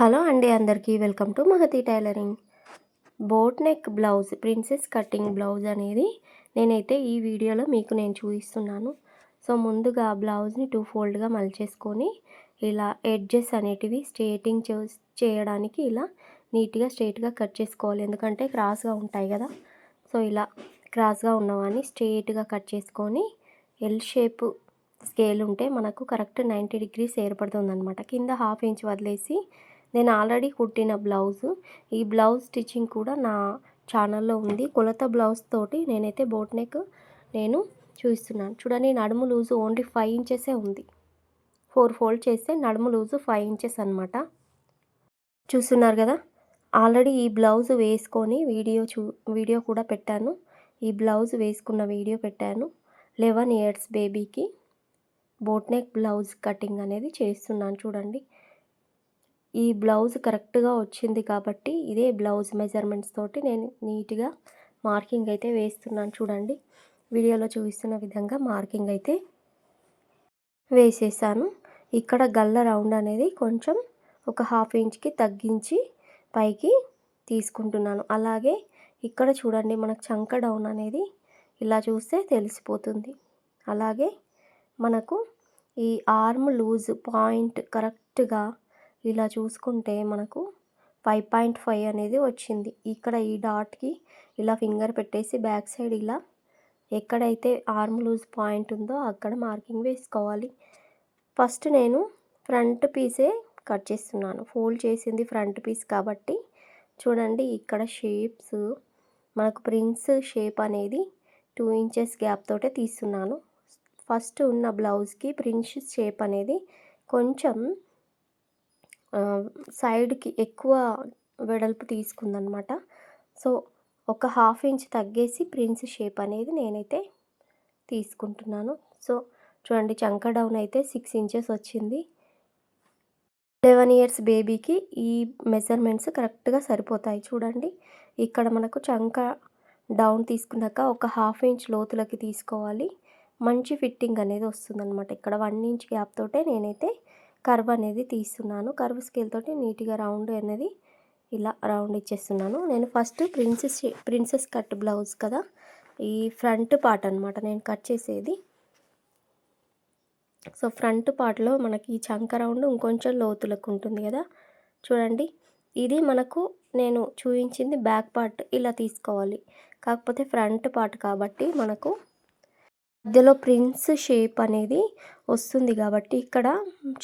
Hello అండి అందరికీ welcome to Mahati tailoring. Boat neck blouse princess cutting blouse అనేది నేనైతే ఈ వీడియోలో మీకు నేను చూపిస్తున్నాను. సో ముందుగా బ్లౌజ్ని టూ ఫోల్డ్గా మలిచేసుకొని ఇలా ఎడ్జెస్ అనేటివి స్ట్రేటింగ్ చేయడానికి ఇలా నీట్గా స్ట్రేట్గా కట్ చేసుకోవాలి. ఎందుకంటే క్రాస్గా ఉంటాయి కదా. సో ఇలా క్రాస్గా ఉన్నవాన్ని స్ట్రేట్గా కట్ చేసుకొని ఎల్ షేప్ స్కేల్ ఉంటే మనకు కరెక్ట్ నైంటీ డిగ్రీస్ ఏర్పడుతుంది అనమాట కింద హాఫ్ ఇంచ్ వదిలేసి నేను ఆల్రెడీ కుట్టిన బ్లౌజు. ఈ బ్లౌజ్ స్టిచ్చింగ్ కూడా నా ఛానల్లో ఉంది. కొలత బ్లౌజ్ తోటి నేనైతే బోట్ నెక్ నేను చూస్తున్నాను. చూడండి నడుము లూజు ఓన్లీ ఫైవ్ ఇంచెసే ఉంది. ఫోర్ ఫోల్డ్ చేస్తే నడుము లూజు ఫైవ్ ఇంచెస్ అనమాట చూస్తున్నారు కదా ఆల్రెడీ ఈ బ్లౌజ్ వేసుకొని వీడియో చూ వీడియో కూడా పెట్టాను. ఈ బ్లౌజ్ వేసుకున్న వీడియో పెట్టాను. లెవెన్ ఇయర్స్ బేబీకి బోట్ నెక్ బ్లౌజ్ కటింగ్ అనేది చేస్తున్నాను. చూడండి ఈ బ్లౌజ్ కరెక్ట్గా వచ్చింది కాబట్టి ఇదే బ్లౌజ్ మెజర్మెంట్స్ తోటి నేను నీట్గా మార్కింగ్ అయితే వేస్తున్నాను. చూడండి వీడియోలో చూపిస్తున్న విధంగా మార్కింగ్ అయితే వేసేసాను. ఇక్కడ గల్ల రౌండ్ అనేది కొంచెం ఒక హాఫ్ ఇంచ్కి తగ్గించి పైకి తీసుకుంటున్నాను. అలాగే ఇక్కడ చూడండి మనకు చంక డౌన్ అనేది ఇలా చూస్తే తెలిసిపోతుంది. అలాగే మనకు ఈ ఆర్మ్ లూజ్ పాయింట్ కరెక్ట్గా ఇలా చూసుకుంటే మనకు ఫైవ్ పాయింట్ ఫైవ్ అనేది వచ్చింది. ఇక్కడ ఈ డాట్కి ఇలా ఫింగర్ పెట్టేసి బ్యాక్ సైడ్ ఇలా ఎక్కడైతే ఆర్మ్ లూజ్ పాయింట్ ఉందో అక్కడ మార్కింగ్ వేసుకోవాలి. ఫస్ట్ నేను ఫ్రంట్ పీసే కట్ చేస్తున్నాను. ఫోల్డ్ చేసింది ఫ్రంట్ పీస్ కాబట్టి చూడండి ఇక్కడ షేప్స్ మనకు ప్రింట్స్ షేప్ అనేది టూ ఇంచెస్ గ్యాప్ తోటే తీస్తున్నాను. ఫస్ట్ ఉన్న బ్లౌజ్కి ప్రింట్స్ షేప్ అనేది కొంచెం సైడ్కి ఎక్కువ వెడల్పు తీసుకుందనమాట సో ఒక హాఫ్ ఇంచ్ తగ్గేసి ప్రిన్స్ షేప్ అనేది నేనైతే తీసుకుంటున్నాను. సో చూడండి చంక డౌన్ అయితే సిక్స్ ఇంచెస్ వచ్చింది. లెవెన్ ఇయర్స్ బేబీకి ఈ మెజర్మెంట్స్ కరెక్ట్గా సరిపోతాయి చూడండి. ఇక్కడ మనకు చంక డౌన్ తీసుకున్నాక ఒక హాఫ్ ఇంచ్ లోతులకి తీసుకోవాలి. మంచి ఫిట్టింగ్ అనేది వస్తుందన్నమాట. ఇక్కడ వన్ ఇంచ్ గ్యాప్ తోటే నేనైతే కర్వ్ అనేది తీస్తున్నాను. కర్వ్ స్కేల్ తోటి నీట్గా రౌండ్ అనేది ఇలా రౌండ్ ఇచ్చేస్తున్నాను. నేను first princess princess cut blouse కదా ఈ ఫ్రంట్ పార్ట్ అనమాట నేను కట్ చేసేది. సో ఫ్రంట్ పార్ట్లో మనకి ఈ చంక రౌండ్ ఇంకొంచెం లోతులకు ఉంటుంది కదా. చూడండి ఇది మనకు నేను చూపించింది బ్యాక్ పార్ట్ ఇలా తీసుకోవాలి. కాకపోతే ఫ్రంట్ పార్ట్ కాబట్టి మనకు మధ్యలో ప్రిన్స్ షేప్ అనేది వస్తుంది కాబట్టి ఇక్కడ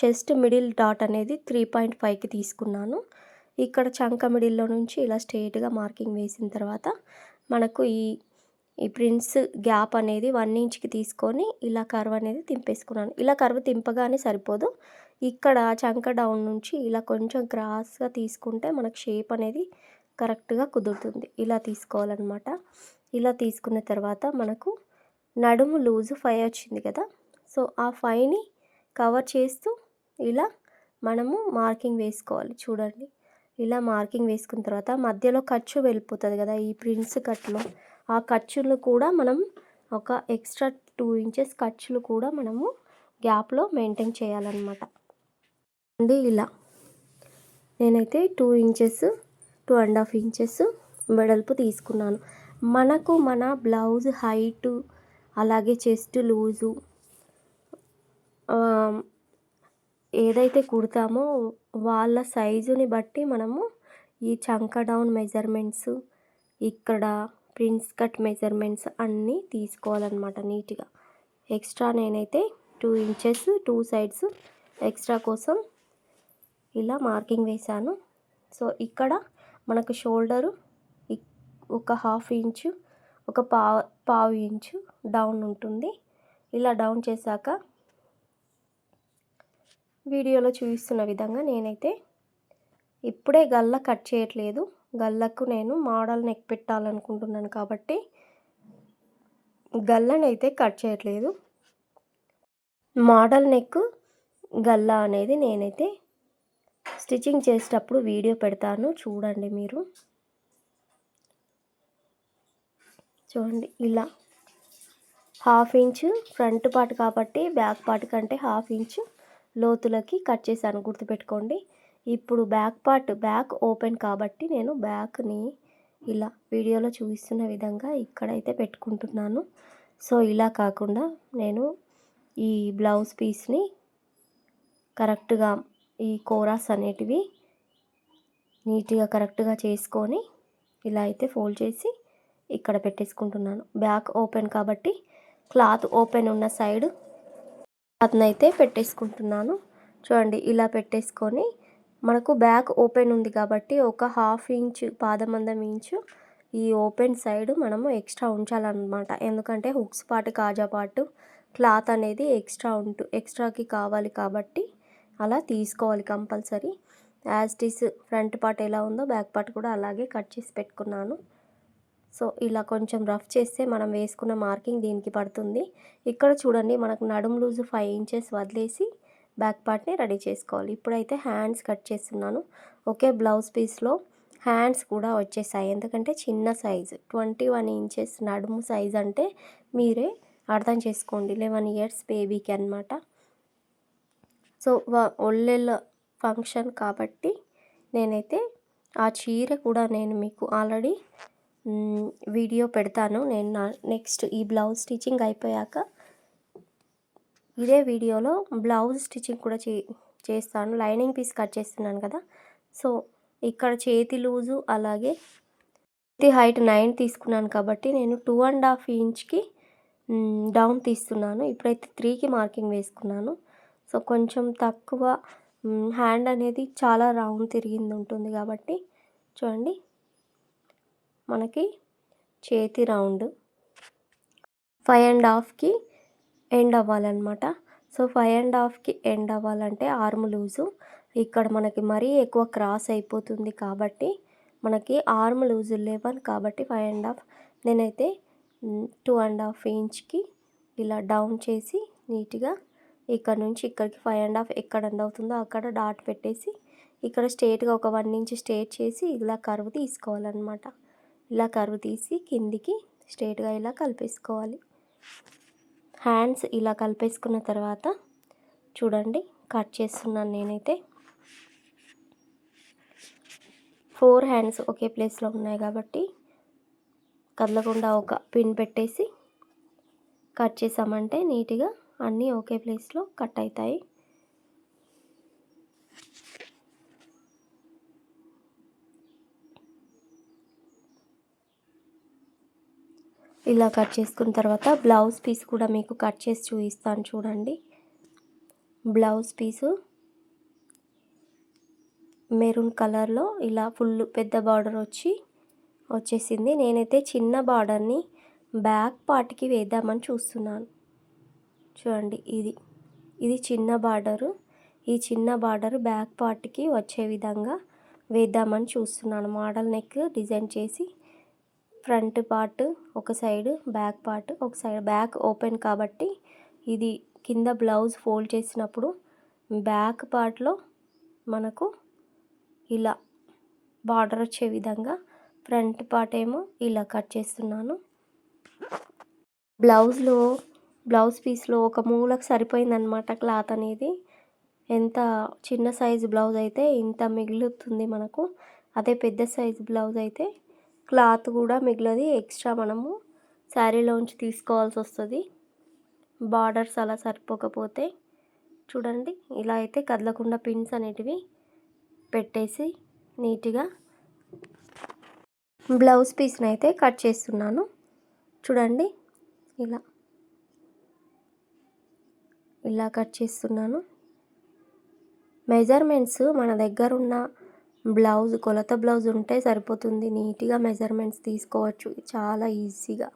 చెస్ట్ మిడిల్ డాట్ అనేది త్రీ పాయింట్ ఫైవ్కి తీసుకున్నాను. ఇక్కడ చంక మిడిల్లో నుంచి ఇలా స్ట్రేట్గా మార్కింగ్ వేసిన తర్వాత మనకు ఈ ఈ ప్రిన్స్ గ్యాప్ అనేది వన్ ఇంచ్కి తీసుకొని ఇలా కర్వ్ అనేది తింపేసుకున్నాను. ఇలా కర్వ్ తింపగానే సరిపోదు. ఇక్కడ చంక డౌన్ నుంచి ఇలా కొంచెం క్రాస్గా తీసుకుంటే మనకు షేప్ అనేది కరెక్ట్గా కుదురుతుంది. ఇలా తీసుకోవాలన్నమాట. ఇలా తీసుకున్న తర్వాత మనకు నడుము లూజు ఫై వచ్చింది కదా. సో ఆ ఫైని కవర్ చేస్తూ ఇలా మనము మార్కింగ్ వేసుకోవాలి. చూడండి. ఇలా మార్కింగ్ వేసుకున్న తర్వాత మధ్యలో ఖర్చు వెళ్ళిపోతుంది కదా ఈ ప్రింట్స్ కట్లో. ఆ ఖర్చులు కూడా మనం ఒక ఎక్స్ట్రా టూ ఇంచెస్ ఖర్చులు కూడా మనము గ్యాప్లో మెయింటైన్ చేయాలన్నమాట. అండి ఇలా. నేనైతే two inches two and half inches వెడల్పు తీసుకున్నాను. మనకు మన బ్లౌజ్ హైటు అలాగే చెస్ట్ లూజు ఏదైతే కుడతామో వాళ్ళ సైజుని బట్టి మనము ఈ చంక డౌన్ మెజర్మెంట్స్ ఇక్కడ ప్రిన్స్ కట్ మెజర్మెంట్స్ అన్నీ తీసుకోవాలన్నమాట నీట్గా. ఎక్స్ట్రా నేనైతే two inches two sides extra కోసం ఇలా మార్కింగ్ వేశాను. సో ఇక్కడ మనకు షోల్డరు ఒక హాఫ్ ఇంచు ఒక పావు పావు ఇంచు డౌన్ ఉంటుంది. ఇలా డౌన్ చేశాక వీడియోలో చూపిస్తున్న విధంగా నేనైతే ఇప్పుడే గల్ల కట్ చేయట్లేదు. గల్లకు నేను మోడల్ నెక్ పెట్టాలనుకుంటున్నాను కాబట్టి గల్లనైతే కట్ చేయట్లేదు. మోడల్ నెక్ గల్ల అనేది నేనైతే స్టిచ్చింగ్ చేసేటప్పుడు వీడియో పెడతాను. చూడండి మీరు. చూడండి ఇలా. హాఫ్ ఇంచు ఫ్రంట్ పార్ట్ కాబట్టి బ్యాక్ పార్ట్ కంటే హాఫ్ ఇంచు లోతులకి కట్ చేశాను గుర్తుపెట్టుకోండి. ఇప్పుడు బ్యాక్ పార్ట్ బ్యాక్ ఓపెన్ కాబట్టి నేను బ్యాక్ని ఇలా వీడియోలో చూపిస్తున్న విధంగా ఇక్కడైతే పెట్టుకుంటున్నాను. సో ఇలా కాకుండా నేను ఈ బ్లౌజ్ పీస్ని కరెక్ట్గా ఈ కోరాస్ అనేటివి నీట్గా కరెక్ట్గా చేసుకొని ఇలా అయితే ఫోల్డ్ చేసి ఇక్కడ పెట్టేసుకుంటున్నాను. బ్యాక్ ఓపెన్ కాబట్టి క్లాత్ ఓపెన్ ఉన్న సైడ్ క్లాత్నైతే పెట్టేసుకుంటున్నాను. చూడండి ఇలా పెట్టేసుకొని మనకు బ్యాక్ ఓపెన్ ఉంది కాబట్టి ఒక హాఫ్ ఇంచ్ పాదమందం ఇంచు ఈ ఓపెన్ సైడ్ మనము ఎక్స్ట్రా ఉంచాలన్నమాట. ఎందుకంటే హుక్స్ పాటు కాజా పాటు క్లాత్ అనేది ఎక్స్ట్రా ఉంటూ ఎక్స్ట్రాకి కావాలి కాబట్టి అలా తీసుకోవాలి కంపల్సరీ. యాజ్ టీస్ ఫ్రంట్ పార్ట్ ఎలా ఉందో బ్యాక్ పార్ట్ కూడా అలాగే కట్ చేసి పెట్టుకున్నాను. సో ఇలా కొంచెం రఫ్ చేస్తే మనం వేసుకున్న మార్కింగ్ దీనికి పడుతుంది. ఇక్కడ చూడండి మనకు నడుము లూజు ఫైవ్ ఇంచెస్ వదిలేసి బ్యాక్ పార్ట్ని రెడీ చేసుకోవాలి. ఇప్పుడైతే హ్యాండ్స్ కట్ చేస్తున్నాను. ఒకే బ్లౌజ్ పీస్లో హ్యాండ్స్ కూడా వచ్చేసాయి. ఎందుకంటే చిన్న సైజు ట్వంటీ వన్ ఇంచెస్ నడుము సైజ్ అంటే మీరే అర్థం చేసుకోండి. లెవెన్ ఇయర్స్ బేబీకి అనమాట సో ఒళ్ళెళ్ళ ఫంక్షన్ కాబట్టి నేనైతే ఆ చీర కూడా నేను మీకు ఆల్రెడీ వీడియో పెడతాను. నేను నెక్స్ట్ ఈ బ్లౌజ్ స్టిచ్చింగ్ అయిపోయాక ఇదే వీడియోలో బ్లౌజ్ స్టిచ్చింగ్ కూడా చే చేస్తాను. లైనింగ్ పీస్ కట్ చేస్తున్నాను కదా. సో ఇక్కడ చేతి లూజు అలాగే చేతి హైట్ నైన్ తీసుకున్నాను కాబట్టి నేను టూ అండ్ హాఫ్ ఇంచ్కి డౌన్ తీస్తున్నాను. ఇప్పుడైతే త్రీకి మార్కింగ్ వేసుకున్నాను. సో కొంచెం తక్కువ హ్యాండ్ అనేది చాలా రౌండ్ తిరిగింది ఉంటుంది కాబట్టి చూడండి. మనకి చేతి రౌండ్ ఫైవ్ అండ్ హాఫ్కి ఎండ్ అవ్వాలన్నమాట. సో ఫైవ్ అండ్ హాఫ్కి ఎండ్ అవ్వాలంటే ఆర్మ్ లూజు. ఇక్కడ మనకి మరీ ఎక్కువ క్రాస్ అయిపోతుంది కాబట్టి మనకి ఆర్మ్ లూజ్ లేవని కాబట్టి ఫైవ్ అండ్ హాఫ్ నేనైతే టూ అండ్ హాఫ్ ఇంచ్కి ఇలా డౌన్ చేసి నీట్గా ఇక్కడ నుంచి ఇక్కడికి ఫైవ్ అండ్ హాఫ్ ఎక్కడ ఎండ్ అవుతుందో అక్కడ డాట్ పెట్టేసి ఇక్కడ స్ట్రేట్గా ఒక వన్ ఇంచ్ స్ట్రేట్ చేసి ఇలా కరువు తీసుకోవాలన్నమాట. ఇలా కరువు తీసి కిందికి స్ట్రేట్గా ఇలా కలిపేసుకోవాలి. హ్యాండ్స్ ఇలా కలిపేసుకున్న తర్వాత చూడండి కట్ చేస్తున్నాను నేనైతే. ఫోర్ హ్యాండ్స్ ఒకే ప్లేస్లో ఉన్నాయి కాబట్టి కదలకుండా ఒక పిన్ పెట్టేసి కట్ చేసామంటే నీట్గా అన్నీ ఒకే ప్లేస్లో కట్ అవుతాయి. ఇలా కట్ చేసుకున్న తర్వాత బ్లౌజ్ పీస్ కూడా మీకు కట్ చేసి చూపిస్తాను చూడండి. బ్లౌజ్ పీసు మెరూన్ కలర్లో ఇలా ఫుల్ పెద్ద బార్డర్ వచ్చి వచ్చేసింది. నేనైతే చిన్న బార్డర్ని బ్యాక్ పార్ట్కి వేద్దామని చూస్తున్నాను. చూడండి ఇది ఇది చిన్న బార్డరు. ఈ చిన్న బార్డర్ బ్యాక్ పార్ట్కి వచ్చే విధంగా వేద్దామని చూస్తున్నాను. మోడల్ నెక్ డిజైన్ చేసి ఫ్రంట్ పార్ట్ ఒక సైడ్ బ్యాక్ పార్ట్ ఒక సైడ్. బ్యాక్ ఓపెన్ కాబట్టి ఇది కింద బ్లౌజ్ ఫోల్డ్ చేసినప్పుడు బ్యాక్ పార్ట్లో మనకు ఇలా బార్డర్ వచ్చే విధంగా ఫ్రంట్ పార్ట్ ఏమో ఇలా కట్ చేస్తున్నాను. బ్లౌజ్లో బ్లౌజ్ పీస్లో ఒక మూలకు సరిపోయిందనమాట క్లాత్ అనేది. ఎంత చిన్న సైజు బ్లౌజ్ అయితే ఇంత మిగులుతుంది మనకు. అదే పెద్ద సైజు బ్లౌజ్ అయితే క్లాత్ కూడా మిగిలినది ఎక్స్ట్రా మనము శారీలోంచి తీసుకోవాల్సి వస్తుంది. బార్డర్స్ అలా సరిపోకపోతే చూడండి ఇలా అయితే కదలకుండా పిన్స్ అనేటివి పెట్టేసి నీట్గా బ్లౌజ్ పీస్ని అయితే కట్ చేస్తున్నాను. చూడండి ఇలా. ఇలా కట్ చేస్తున్నాను. మెజర్మెంట్స్ మన దగ్గర ఉన్న బ్లౌజ్ కొలత బ్లౌజ్ ఉంటే సరిపోతుంది. నీట్గా మెజర్మెంట్స్ తీసుకోవచ్చు. చాలా ఈజీగా.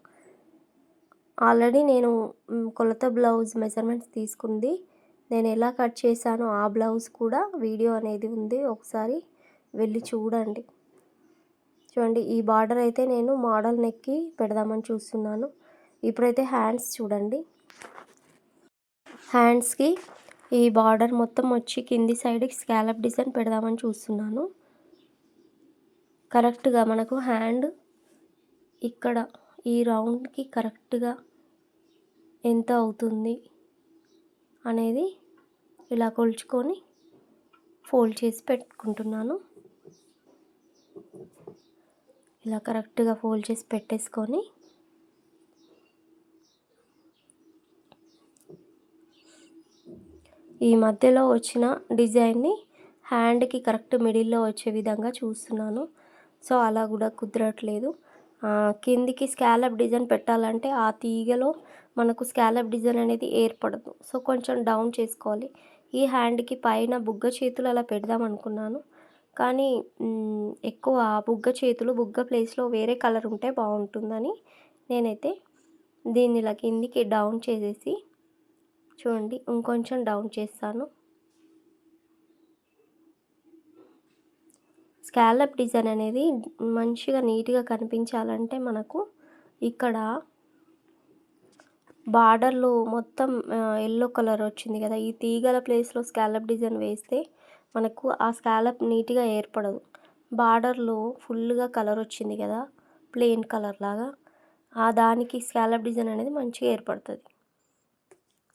ఆల్రెడీ నేను కొలత బ్లౌజ్ మెజర్మెంట్స్ తీసుకుంది. నేను ఎలా కట్ చేశానో ఆ బ్లౌజ్ కూడా వీడియో అనేది ఉంది. ఒకసారి వెళ్ళి చూడండి. చూడండి ఈ బార్డర్ అయితే నేను మోడల్ నెక్కి పెడదామని చూస్తున్నాను. ఇప్పుడైతే హ్యాండ్స్ చూడండి. హ్యాండ్స్కి ఈ బార్డర్ మొత్తం వచ్చి కింది సైడ్కి స్కాలప్ డిజైన్ పెడదామని చూస్తున్నాను. కరెక్ట్గా మనకు హ్యాండ్ ఇక్కడ ఈ రౌండ్కి కరెక్ట్గా ఎంత అవుతుంది అనేది ఇలా కొలుచుకొని ఫోల్డ్ చేసి పెట్టుకుంటున్నాను. ఇలా కరెక్ట్గా ఫోల్డ్ చేసి పెట్టేసుకొని ఈ మధ్యలో వచ్చిన డిజైన్ని హ్యాండ్కి కరెక్ట్ మిడిల్లో వచ్చే విధంగా చూస్తున్నాను. సో అలా కూడా కుదరట్లేదు. కిందికి స్కాలప్ డిజైన్ పెట్టాలంటే ఆ తీగలో మనకు స్కాలప్ డిజైన్ అనేది ఏర్పడదు. సో కొంచెం డౌన్ చేసుకోవాలి. ఈ హ్యాండ్కి పైన బుగ్గ చేతులు అలా పెడదాం అనుకున్నాను. కానీ ఎక్కువ బుగ్గ చేతులు బుగ్గ ప్లేస్లో వేరే కలర్ ఉంటే బాగుంటుందని నేనైతే దీన్ని ఇలా కిందికి డౌన్ చేసేసి చూడండి ఇంకొంచెం డౌన్ చేస్తాను. స్కాలప్ డిజైన్ అనేది మంచిగా నీట్గా కనిపించాలంటే మనకు ఇక్కడ బార్డర్లో మొత్తం ఎల్లో కలర్ వచ్చింది కదా. ఈ తీగల ప్లేస్లో స్కాలప్ డిజైన్ వేస్తే మనకు ఆ స్కాలప్ నీట్గా ఏర్పడదు. బార్డర్లో ఫుల్గా కలర్ వచ్చింది కదా ప్లెయిన్ కలర్ లాగా ఆ దానికి స్కాలప్ డిజైన్ అనేది మంచిగా ఏర్పడుతుంది.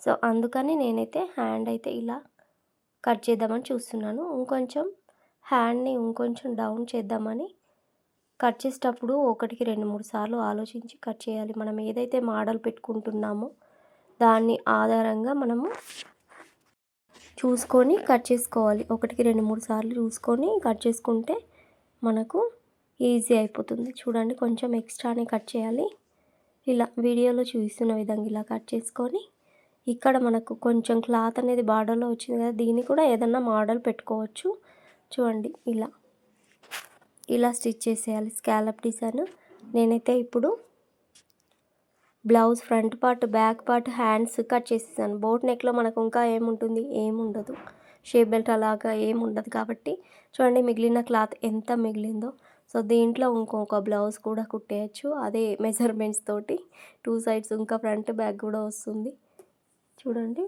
సో అందుకని నేనైతే హ్యాండ్ అయితే ఇలా కట్ చేద్దామని చూస్తున్నాను. ఇంకొంచెం హ్యాండ్ని ఇంకొంచెం డౌన్ చేద్దామని కట్ చేసేటప్పుడు ఒకటికి రెండు మూడు సార్లు ఆలోచించి కట్ చేయాలి. మనం ఏదైతే మోడల్ పెట్టుకుంటున్నామో దాన్ని ఆధారంగా మనము చూసుకొని కట్ చేసుకోవాలి. ఒకటికి రెండు మూడు సార్లు చూసుకొని కట్ చేసుకుంటే మనకు ఈజీ అయిపోతుంది. చూడండి కొంచెం ఎక్స్ట్రానే కట్ చేయాలి. ఇలా వీడియోలో చూపిస్తున్న విధంగా ఇలా కట్ చేసుకొని ఇక్కడ మనకు కొంచెం క్లాత్ అనేది బార్డర్లో వచ్చింది కదా దీన్ని కూడా ఏదన్నా మోడల్ పెట్టుకోవచ్చు. చూడండి ఇలా. ఇలా స్టిచ్ చేసేయాలి స్కాలప్ డిజైన్. నేనైతే ఇప్పుడు blouse front part back part hands cut చేసేసాను. బోట్ నెక్లో మనకు ఇంకా ఏముంటుంది? ఏముండదు. షేప్ బెల్ట్ అలాగా ఏముండదు కాబట్టి చూడండి మిగిలిన క్లాత్ ఎంత మిగిలిందో. సో దీంట్లో ఇంకొక బ్లౌజ్ కూడా కుట్టేయచ్చు. అదే మెజర్మెంట్స్ తోటి టూ సైడ్స్ ఇంకా ఫ్రంట్ బ్యాక్ కూడా వస్తుంది. చూడండి.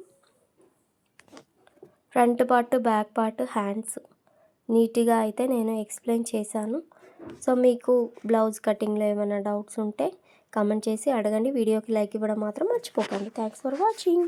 Front part back part hands. నీట్గా అయితే నేను ఎక్స్ప్లెయిన్ చేశాను. సో మీకు బ్లౌజ్ కటింగ్లో ఏమైనా డౌట్స్ ఉంటే కామెంట్ చేసి అడగండి. వీడియోకి లైక్ ఇవ్వడం మాత్రం మర్చిపోకండి. Thanks for watching.